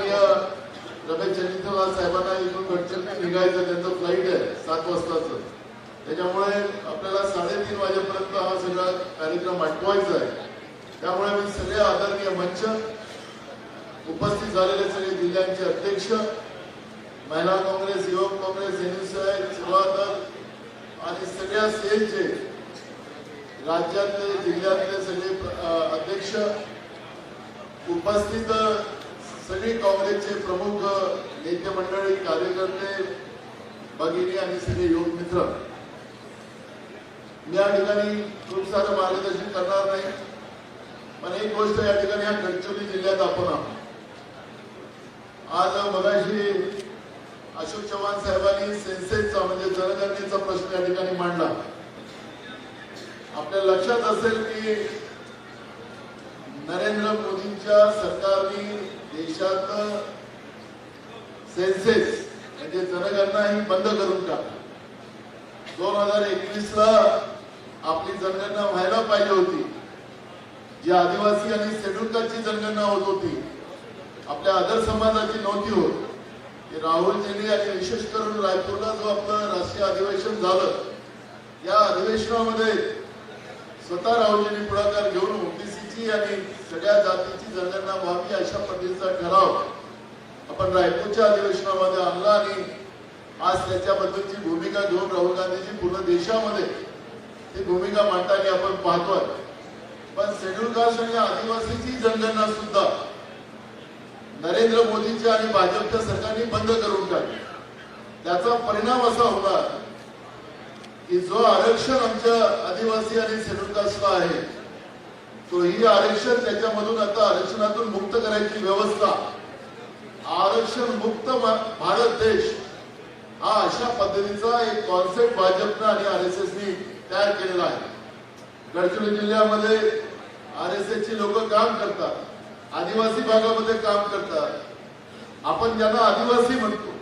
आदरणीय रमेश चंद्रवाल साहेबांना इथून गडचिरोली निघायचं त्यांचं फ्लाईट आहे सात वाजताचं. त्याच्यामुळे आपल्याला साडेतीन वाजेपर्यंत हा सगळा कार्यक्रम आटवायचा आहे. त्यामुळे मी सगळे आदरणीय मंच उपस्थित झालेले सगळे जिल्ह्यांचे अध्यक्ष महिला काँग्रेस युवक काँग्रेस एनएसआय आणि सगळ्या सेलचे राज्यातले जिल्ह्यातले सगळे अध्यक्ष उपस्थित सगळे काँग्रेसचे प्रमुख नेते मंडळी कार्यकर्ते भगिनी आणि सगळे योग मित्र मी या ठिकाणी खूप सारं मार्गदर्शन करणार नाही. पण एक गोष्ट या ठिकाणी या गडचिरोली जिल्ह्यात आपण आहोत. आज मगाशी अशोक चव्हाण साहेबांनी सेन्सेसचा म्हणजे जनगणनेचा प्रश्न या ठिकाणी मांडला. आपल्या लक्षात असेल की नरेंद्र मोदींच्या सरकारने देशात सेन्सेस म्हणजे जनगणना ही बंद करून टाकली दोन हजार एकवीस ला आपली जनगणना व्हायला पाहिजे होती. जी आदिवासी आणि शेड्यूल जनगणना होत होती. आपल्या आदर समाजाची नव्हती होत. राहुलजींनी आणि विशेष करून रायपूरला जो आपलं राष्ट्रीय अधिवेशन झालं या अधिवेशनामध्ये स्वतः राहुलजींनी पुढाकार घेऊन ओबीसीची आणि सगळ्या जातीची जनगणना व्हावी अशा पद्धतीचा ठराव आपण रायपूरच्या अधिवेशनामध्ये आणला आणि आज त्याच्याबद्दलची भूमिका घेऊन राहुल गांधीजी पूर्ण देशामध्ये ती भूमिका मांडताना आपण पाहतोय. पण शेड्यूल कास्ट आणि आदिवासीची जनगणना सुद्धा नरेंद्र मोदींच्या आणि भाजपच्या सरकारने बंद करून टाकली. त्याचा परिणाम असा होणार की जो आरक्षण आमच्या आदिवासी आणि शेड्यूल कास्टला आहे तो ही आरक्षण त्याच्यामधून आता आरक्षणातून मुक्त करायची व्यवस्था. आरक्षण मुक्त भारत देश हा अशा पद्धतीचा एक कॉन्सेप्ट भाजपनं आणि आर एस एसनी तयार केलेला आहे. गडचिरोली जिल्ह्यामध्ये आर एस एस ची लोक काम करतात. आदिवासी भागामध्ये काम करतात. आपण ज्यांना आदिवासी म्हणतो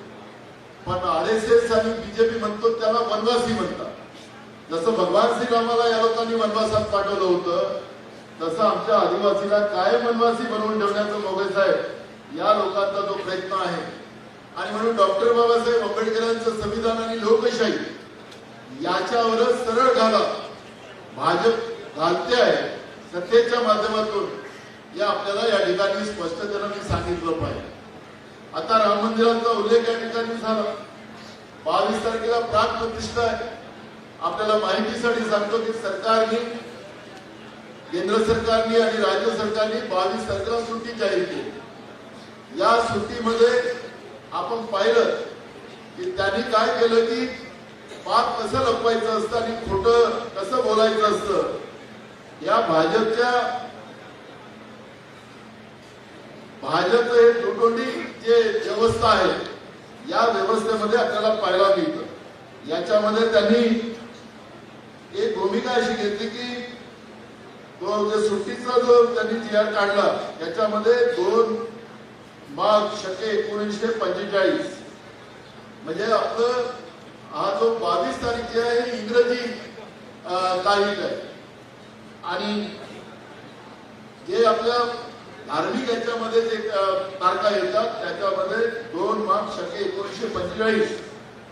पण आर एस एस आणि बीजेपी म्हणतो त्याला वनवासी म्हणतात. जसं भगवान श्रीरामाला या लोकांनी वनवासात पाठवलं होतं तसं आमच्या आदिवासीला काय वनवासी बनवून ठेवण्याचं मोगे साहेब या लोकांचा जो प्रयत्न आहे. आणि म्हणून डॉक्टर बाबासाहेब आंबेडकरांचं संविधान आणि लोकशाही याच्यावरच सरळ घाला. भाजप घालते आहे सत्तेच्या माध्यमातून. या आपल्याला या ठिकाणी स्पष्टतेनं सांगितलं पाहिजे. आता राम मंदिराचा उल्लेख या ठिकाणी झाला. बावीस तारखेला प्राक प्रतिष्ठा आहे. आपल्याला माहितीसाठी सांगतो की सरकारने केंद्र सरकारने आणि राज्य सरकारने बावीस तारखेला सुट्टी जाहीर केली. या सुट्टीमध्ये आपण पाहिलं की त्यांनी काय केलं की पाप कसं लपवायचं असतं आणि खोटं कसं बोलायचं असतं या भाजपच्या भाजप हे दुटोंडी जे व्यवस्था आहे या व्यवस्थेमध्ये आपल्याला पाहायला मिळतं. याच्यामध्ये त्यांनी एक भूमिका अशी घेतली की तो म्हणजे सुट्टीचा जो त्यांनी जी आर काढला याच्यामध्ये दोन मार्च शके एकोणीसशे पंचेचाळीस. म्हणजे आपलं हा जो बावीस तारीख जी आहे ही इंग्रजी तारीख आहे. आणि जे आपल्या धार्मिक याच्यामध्ये जे तारखा येतात त्याच्यामध्ये दोन मार्च शके एकोणीसशे पंचेचाळीस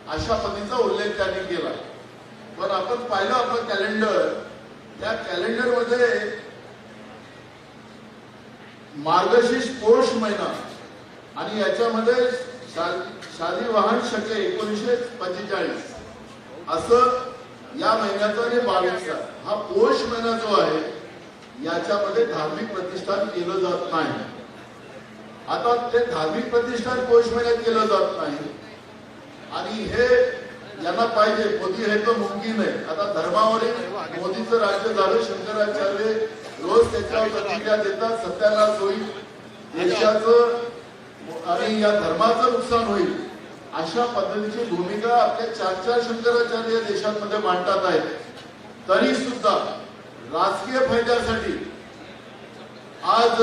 अशा पद्धतीचा उल्लेख त्यांनी केला. पण आपण पाहिलं आपलं कॅलेंडर त्या कॅलेंडरमध्ये मार्गशीर्ष पौष महिना आणि याच्यामध्ये शादी वाहन शके एकोणीशे पंचेचाळीस. असं या महिन्याचा आणि बावीसचा हा पौष महिना जो आहे याच्यामध्ये धार्मिक प्रतिष्ठान केलं जात नाही. आता ते धार्मिक प्रतिष्ठान पौष महिन्यात केलं जात नाही. आणि हे यांना पाहिजे. मोदी हे तर मुमकिन आहे. आता धर्मावरील मोदीचं राज्य झालं शंकराचार्य रोज त्याच्यावर प्रतिक्रिया देतात सत्यानाश होईल. देशाचं आणि या धर्माचं नुकसान होईल. अशा पद्धतीची भूमिका आपल्या चार चार शंकराचार्य देशांमध्ये मांडतात आहेत. तरी सुद्धा राजकीय फायद्यासाठी आज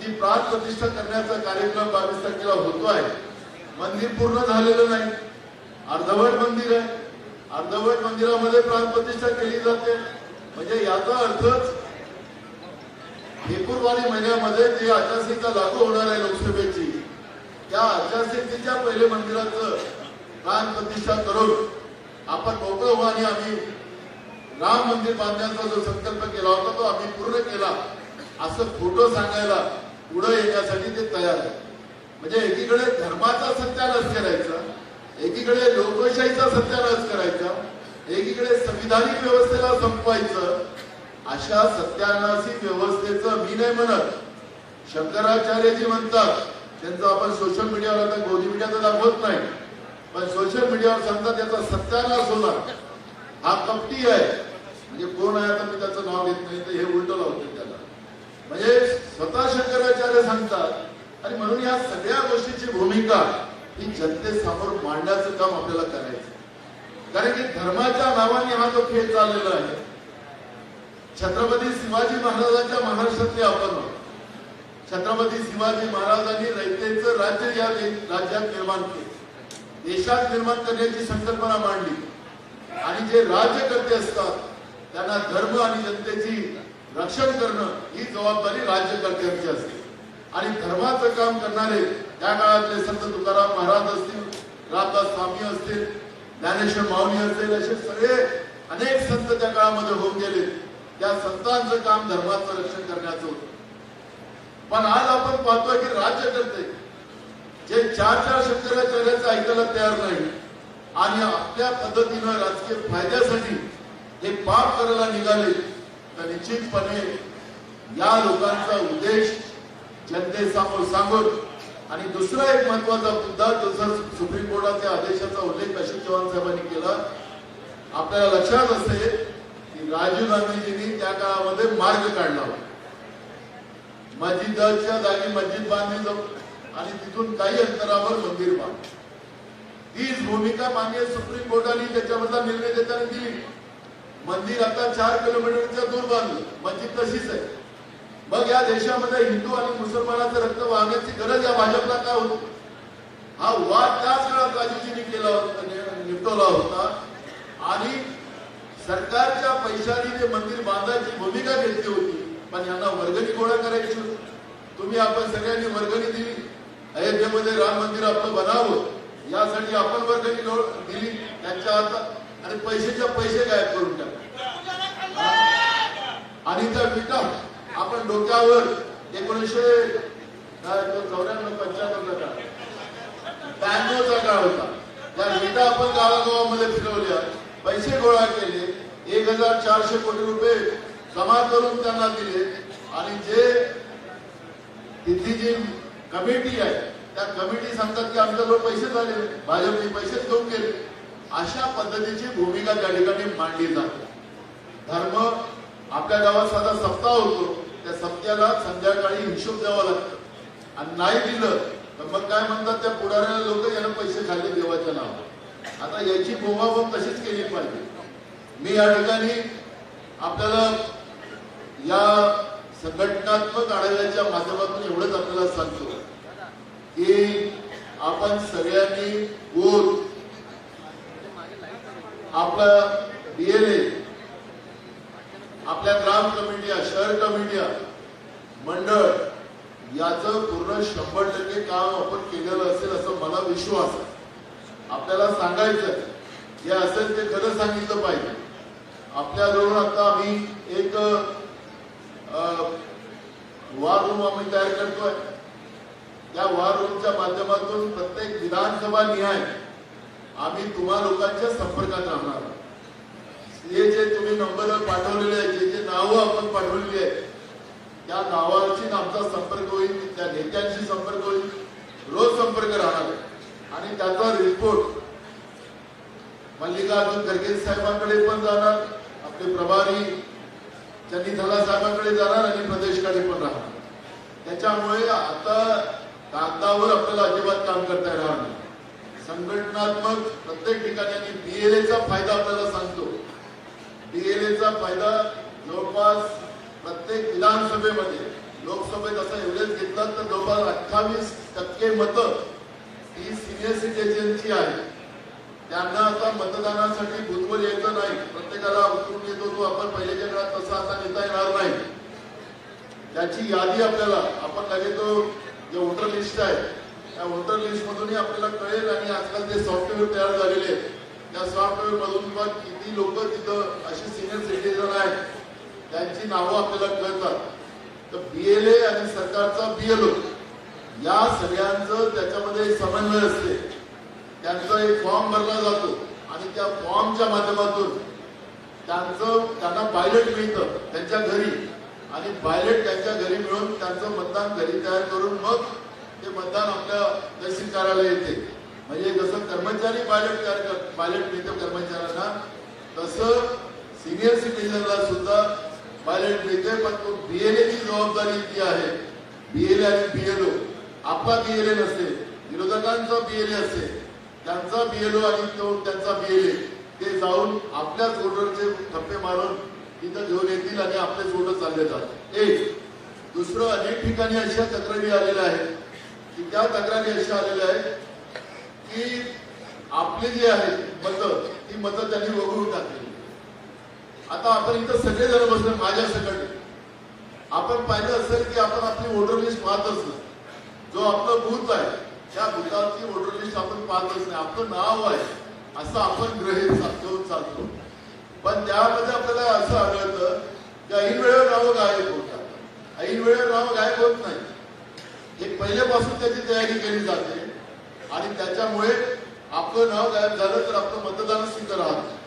जी प्राण प्रतिष्ठा करण्याचा कार्यक्रम बावीस तारखेला होतो आहे मंदिर पूर्ण झालेलं नाही. अर्धवट मंदिर आहे. अर्धवट मंदिरामध्ये प्राण प्रतिष्ठा केली जाते. म्हणजे याचा अर्थच फेब्रुवारी महिन्यामध्ये जी आचारसंहिता लागू होणार आहे लोकसभेची त्या आचारसंहितेच्या पहिले मंदिराचं प्राण प्रतिष्ठा करून आपण मोकळं व्हा आणि आम्ही राम मंदिर बांधण्याचा जो संकल्प केला होता तो आम्ही पूर्ण केला. असं फोटो सांगायला पुढे येण्यासाठी ते तयार आहे. म्हणजे एकीकडे धर्माचा सत्यानाश करायचा एकीकडे लोकशाहीचा सत्यानाश करायचा एकीकडे संविधानिक व्यवस्थेला संपवायचं अशा सत्यानाशी व्यवस्थेचं मी नाही म्हणत. शंकराचार्यजी म्हणतात त्यांचं आपण सोशल मीडियावर आता गोदी मीडिया तर दाखवत नाही पण सोशल मीडियावर सांगतात त्याचा सत्यानाश होणार. हा कपटी आहे. म्हणजे कोण आहे आता मी त्याचं नाव घेत नाही तर हे उलट लावते त्याला. म्हणजे स्वतः शंकराचार्य सांगतात आणि म्हणून या सगळ्या गोष्टीची भूमिका ही जनतेसमोर मांडण्याचं काम आपल्याला करायचं. कारण की धर्माच्या नावाने हा जो खेळ चाललेला आहे छत्रपती शिवाजी महाराजांच्या महाराष्ट्रातले आपण छत्रपती शिवाजी महाराजांनी रयतेचं राज्य या राज्यात निर्माण केलं. देशात निर्माण करण्याची संकल्पना मांडली. आणि जे राज्यकर्ते असतात त्यांना धर्म आणि जनतेची रक्षण करणं ही जबाबदारी राज्यकर्त्यांची असते. आणि धर्माचं काम करणारे त्या काळातले संत तुकाराम महाराज असतील रामदास स्वामी असतील ज्ञानेश्वर माऊली असतील असे सगळे अनेक संत त्या काळामध्ये होऊन गेले. त्या संतांचं काम धर्माचं रक्षण करण्याचं होतं. पण आज आपण पाहतोय की राज्यकर्ते जे चार चार शंकराचार्याचं ऐकायला तयार नाही आणि आपल्या पद्धतीनं राजकीय फायद्यासाठी हे पाप करायला निघाले तर निश्चितपणे या लोकांचा उद्देश जनतेसमोर सांगून आणि दुसरा एक महत्त्वाचा मुद्दा जसं सुप्रीम कोर्टाच्या आदेशाचा उल्लेख अशोक चव्हाण साहेबांनी केला आपल्याला लक्षात असते की राजीव गांधीजींनी त्या काळामध्ये मार्ग काढला होता. मस्जिदच्या जागी मस्जिद बांधली जाऊ आणि तिथून काही अंतरावर मंदिर बांध तीच भूमिका मान्य सुप्रीम कोर्टाने त्याच्याबद्दल निर्णय देताना दिली. मंदिर आता चार किलोमीटरच्या दूर बांधलं. मस्जिद तशीच आहे. मग या देशामध्ये हिंदू आणि मुसलमानाचं रक्त वाहण्याची गरज या भाजपला काय होती? हा वाद त्याच काळात राजूजींनी केला होता निपटवला होता. आणि सरकारच्या पैशाने ते मंदिर बांधायची भूमिका घेतली होती पण यांना वर्गणी गोळा करायची होती. तुम्ही आपण सगळ्यांनी वर्गणी दिली. अयोध्येमध्ये राम मंदिर आपलं बनावं यासाठी आपण वर्गणी दिली. त्यांच्या हातात आणि पैशाच्या पैसे गायब करून टाकले. आणि त्या विटा आपण डोक्यावर एकोणीसशे चौऱ्याण्णव पंच्याण्णव काळ ब्याण्णवचा काळ होता. त्या विटा आपण गावागावामध्ये फिरवल्या पैसे गोळा केले एक हजार चारशे कोटी रुपये जमा करून त्यांना दिले. आणि जे तिथली जी कमिटी आहे त्या कमिटी सांगतात की आमच्याजवळ पैसे झाले भाजपने पैसेच घेऊन गेले अशा पद्धतीची भूमिका त्या ठिकाणी मांडली जाते. धर्म आपल्या गावात साधा सप्ताह होतो. त्या सप्त्याला संध्याकाळी हिशोब द्यावा लागतो. आणि नाही दिलं तर मग काय म्हणतात त्या पुढाऱ्याला लोक यानं पैसे खाल्ले देवाच्या नावावर. आता याची बोंबाबोंब तशीच केली पाहिजे. मी या ठिकाणी आपल्याला या संघटनात्मक आढाव्याच्या माध्यमातून एवढंच आपल्याला सांगतो की आपण सगळ्यांनी आपला डीएलए आपल्या ग्राम कमिट्या शहर कमिट्या मंडळ याचं पूर्ण शंभर टक्के काम आपण केलेलं असेल असं मला विश्वास आहे. आपल्याला सांगायचं जे असेल ते खरं सांगितलं पाहिजे. आपल्याजवळ आता आम्ही एक वॉर रूम आम्ही तयार करतोय. त्या वॉर रूमच्या माध्यमातून प्रत्येक विधानसभा निहाय आम्ही तुम्हा लोकांच्या संपर्कात राहणार आहोत. हे जे तुम्ही नंबर पाठवलेले आहेत जे जे नावं आपण पाठवलेली आहेत त्या नावांशी आमचा संपर्क होईल त्या नेत्यांशी संपर्क होईल रोज संपर्क राहणार आहे. आणि त्याचा रिपोर्ट मल्लिकार्जुन खरगे साहेबांकडे पण जाणार आपले प्रभारी त्यांनी झाला साहेबांकडे जाणार आणि प्रदेशकडे पण राहणार. त्याच्यामुळे आता कागदावर आपल्याला अजिबात काम करता येणार नाही. संघटनात्मक प्रत्येक ठिकाणी आणि बीएलएचा फायदा आपल्याला सांगतो. डीएलएचा फायदा जवळपास प्रत्येक विधानसभेमध्ये. लोकसभेत असा एव्हरेज घेतला तर जवळपास अठ्ठावीस टक्के मतं ही सिनियर सिटीजनची आहे त्यांना आता मतदानासाठी भूतवर यायचं नाही. प्रत्येकाला उतरून येतो तो. आपण पहिल्याच्या काळात तसा आता नेता येणार नाही. त्याची यादी आपल्याला आपण लगेच तो जे वोटर लिस्ट आहे त्या त्या वोटर लिस्ट मधूनही आपल्याला कळेल आणि आजकाल ते सॉफ्टवेअर तयार झालेले आहेत त्या सॉफ्टवेअर मधून पण किती लोक तिथं असे सिनियर सिटीजन आहेत त्यांची नावं आपल्याला कळतात. तर बीएलए आणि सरकारचा बीएलओ या सगळ्यांचं त्याच्यामध्ये समन्वय असते. त्यांचा एक फॉर्म भरला जातो आणि त्या फॉर्मच्या माध्यमातून त्यांचं त्यांना पायलट मिळतं त्यांच्या घरी. आणि पायलट त्यांच्या घरी मिळून त्यांचं मतदान घरी तयार करून मग ते मतदान आपल्या तहसील कार्यालय येते. म्हणजे जसं कर्मचारी पायलट तयार कर पायलट मिळतं कर्मचाऱ्यांना तसं सिनियर सिटीजनला सुद्धा पायलट मिळते पण तो बीएलएची जबाबदारी ती आहे. बीएलए आणि बीएलओ आपला बीएलए नसते. विरोधकांचा बीएलए असते. त्यांचा बीएलओ आणि तो त्यांचा बीएलए ते जाऊन आपल्याच वोटरचे थप्पे मारून तिथं घेऊन येतील आणि आपलेच वोटर चालले जातात एक दुसरं अनेक ठिकाणी अशा तक्रारी आलेल्या आहेत. की त्या तक्रारी अशा आलेल्या आहेत की आपली जी आहेत मतं ती मतं त्यांनी वगळून टाकली आता आपण इथं सगळे जण बसले माझ्या सकट आपण पाहिलं असेल की आपण आपली वोटर लिस्ट पाहतच नाही. जो आपलं बूथ आहे त्या बुथाची वोटर लिस्ट आपण पाहतच नाही. आपलं नाव आहे असं आपण ग्रहित घेऊन चालतो. पण त्यामध्ये आपल्याला असं आढळतं की ऐन वेळेवर नावं गायब होतात. ऐन वेळेवर नावं गायब होत नाही हे पहिल्यापासून त्याची तयारी केली जाते. आणि त्याच्यामुळे आपलं नाव गायब झालं तर आपलं मतदान तिथं राहतं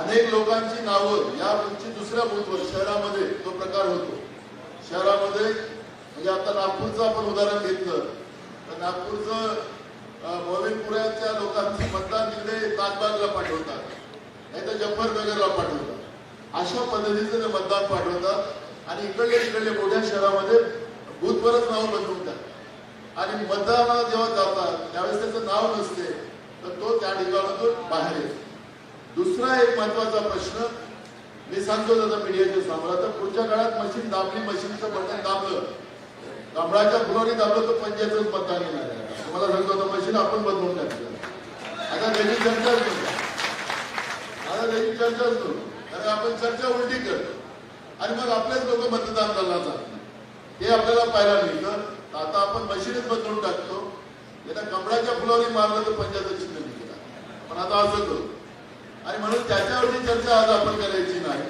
अनेक लोकांची नावं या बूथची दुसऱ्या बूथवर शहरामध्ये तो प्रकार होतो. शहरामध्ये म्हणजे आता नागपूरचं आपण उदाहरण घेतलं. तर नागपूरचं मोविनपुऱ्याच्या लोकांची मतदान तिकडे ताजबागला पाठवतात. नाही तर जफरनगरला पाठवतात. अशा पद्धतीचं ते मतदान पाठवतात. आणि इकडले तिकडले मोठ्या शहरामध्ये बूथवरच नाव बदलून आणि मतदानाला जेव्हा जातात त्यावेळेस त्याचं नाव नसते तर तो त्या ठिकाणातून बाहेर येतो. दुसरा एक महत्त्वाचा प्रश्न मी सांगतो आता मीडियाच्या समोर आता पुढच्या काळात मशीन दाबली मशीनचं बटन दाबलं कमळाच्या फुलाने दाबलं तर पंचायतच मतदान येणार आहे. तुम्हाला सांगतो आता मशीन आपण बदलून टाकलं. आता त्याची चर्चाच नाही आता त्याची चर्चाच करू कारण आपण चर्चा उलटी करतो. आणि मग आपलेच लोक मतदान करणार जात हे आपल्याला पाहायला मिळतं. तर आता आपण मशीनच बदलून टाकतो. याला कमळाच्या फुलावरी मारलं तर पंचायत चिन्ह निघाला पण आता असं करू. आणि म्हणून त्याच्यावरती चर्चा आज आपण करायची नाही.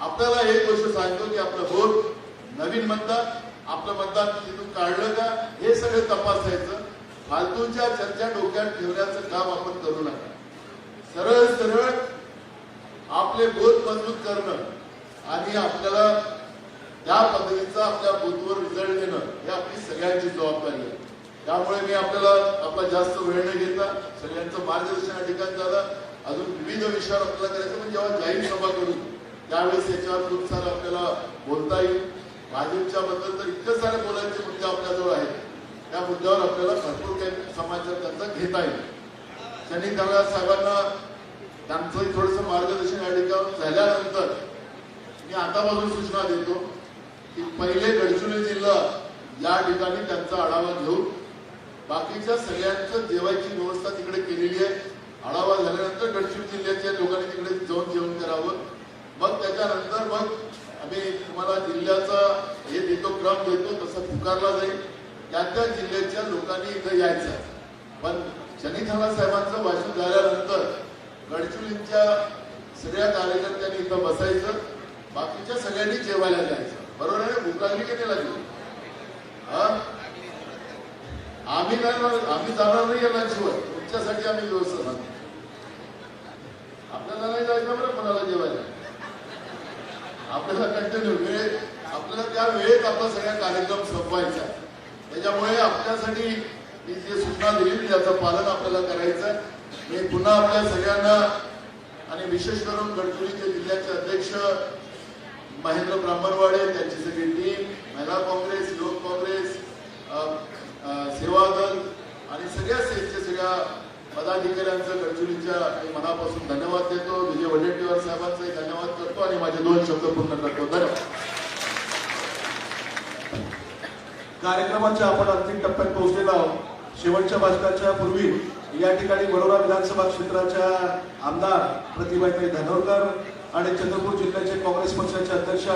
आपल्याला एक गोष्ट सांगतो की आपलं बोट नवीन मतदान आपलं मतदान तिथून काढलं का हे सगळं तपासायचं. फालतूच्या चर्चा डोक्यात ठेवण्याचं काम आपण करू नका. सरळ सरळ आपले बोध मजबूत करणं आणि आपल्याला त्या पद्धतीचा आपल्या बुथवर रिझल्ट देणं हे आपली सगळ्यांची जबाबदारी आहे. त्यामुळे मी आपल्याला आपला जास्त वेळ न घेता सगळ्यांचं मार्गदर्शन या ठिकाणी झालं. अजून विविध विषयावर आपल्याला करायचं पण जेव्हा जाहीर सभा करू त्यावेळेस याच्यावर खूप सारं आपल्याला बोलता येईल. भाजपच्या बद्दल तर इतकं सारे बोलायचे मुद्दे आपल्याजवळ आहेत. त्या मुद्द्यावर आपल्याला भरपूर काही समाचार त्यांचा घेता येईल. त्यांनी दगडा साहेबांना त्यांचंही थोडस मार्गदर्शन या ठिकाणी झाल्यानंतर मी आतापासून सूचना देतो की पहिले गडचिरोली जिल्हा या ठिकाणी त्यांचा आढावा घेऊन बाकीच्या सगळ्यांचं जेवायची व्यवस्था तिकडे केलेली आहे. आढावा झाल्यानंतर गडचिरोली जिल्ह्याच्या लोकांनी तिकडे जाऊन जेवण करावं. मग त्याच्यानंतर मग आम्ही तुम्हाला जिल्ह्याचा हे देतो क्रम देतो तसा पुकारला जाईल. त्या त्या जिल्ह्याच्या लोकांनी इथं यायचं. पण शनी थाना साहेबांचं भाषण झाल्यानंतर गडचिरोलीच्या सगळ्या कार्यकर्त्यांनी इथं बसायचं. बाकीच्या सगळ्यांनी जेवायला जायचं. बरोबर आहे भूक लागली? की नाही लागली आम्ही नाही आम्ही जाणार नाही येण्याशिवाय तुमच्यासाठी आम्ही व्यवस्था सांगतो आपल्याला नाही जायचं बरं कोणाला जेवायला. आपल्याला कंटिन्यू वेळ आपल्याला त्या वेळेत आपला सगळ्या कार्यक्रम संपवायचा त्याच्यामुळे आपल्यासाठी ही जे सूचना दिली त्याचं पालन आपल्याला करायचं मी पुन्हा आपल्या सगळ्यांना आणि विशेष करून गडचिरोलीचे जिल्ह्याचे अध्यक्ष महेंद्र ब्राह्मणवाडे त्यांची सगळी टीम महिला काँग्रेस लोक काँग्रेस सेवा दल आणि सगळ्या सेलच्या सगळ्या पदाधिकाऱ्यांचं गडचिरोलीच्या मी मनापासून धन्यवाद देतो. विजय वडेट्टीवार साहेबांचाही धन्यवाद करतो आणि माझे दोन शब्द पूर्ण करतो. धन्यवाद. कार्यक्रमाच्या आपण अंतिम टप्प्यात पोहोचलेलो आहोत. शेवटच्या भाषणाच्या पूर्वी या ठिकाणी बडोदा विधानसभा क्षेत्राच्या आमदार प्रतिभाताई धनोरकर आणि चंद्रपूर जिल्ह्याचे काँग्रेस पक्षाचे अध्यक्ष